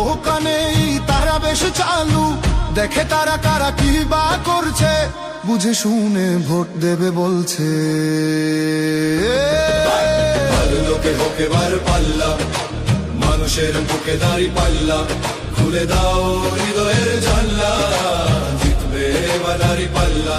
বহু তারা বেশ চালু। দেখে তারা কারা কি বা করছে, বুঝে শুনে ভোট দেবে বলছে। লোকে হোকে বার মানুষের বুকে দাঁড়ি পাল্লা, খুলে দাও হৃদয়ের জানলা জিতবে এবার পাল্লা।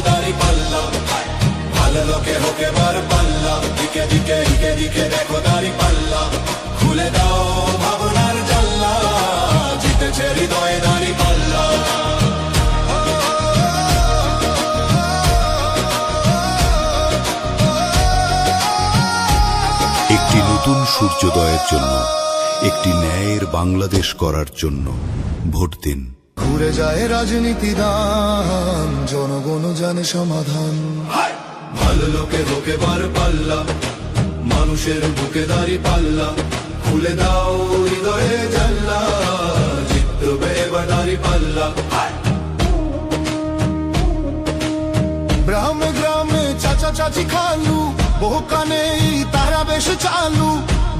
দাঁড়ি পাল্লা ভালো লোকে হোকে বার পাল্লা দিকে দিকে দিকে দিকে দেখো পাল্লা খুলে দাও ভাবনার জাল্লা জিতেছে হৃদয়ে পাল্লা একটি নতুন সূর্যোদয়ের জন্য, একটি ন্যায়ের বাংলাদেশ করার জন্য ভোট দিন। ঘুরে যায় রাজনীতি দান জনগণ জানে সমাধান। ভালো লোকে লোকে বার পাল্লা মানুষের বুকে দাঁড়ি পাল্লা। খুলে দাও হৃদয়ে জাল্লা জিতবে এবার দাঁড়ি পাল্লা। গ্রামে গ্রামে চাচা চাচি খালু বহু কানে তারা বেশ চালু।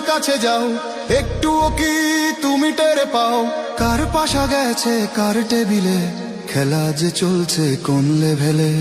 কাছে যাও। একটু কি তুমি টের পাও? কার পাশা গেছে, কার টেবিলে? খেলা যে চলছে কোন লেভেলে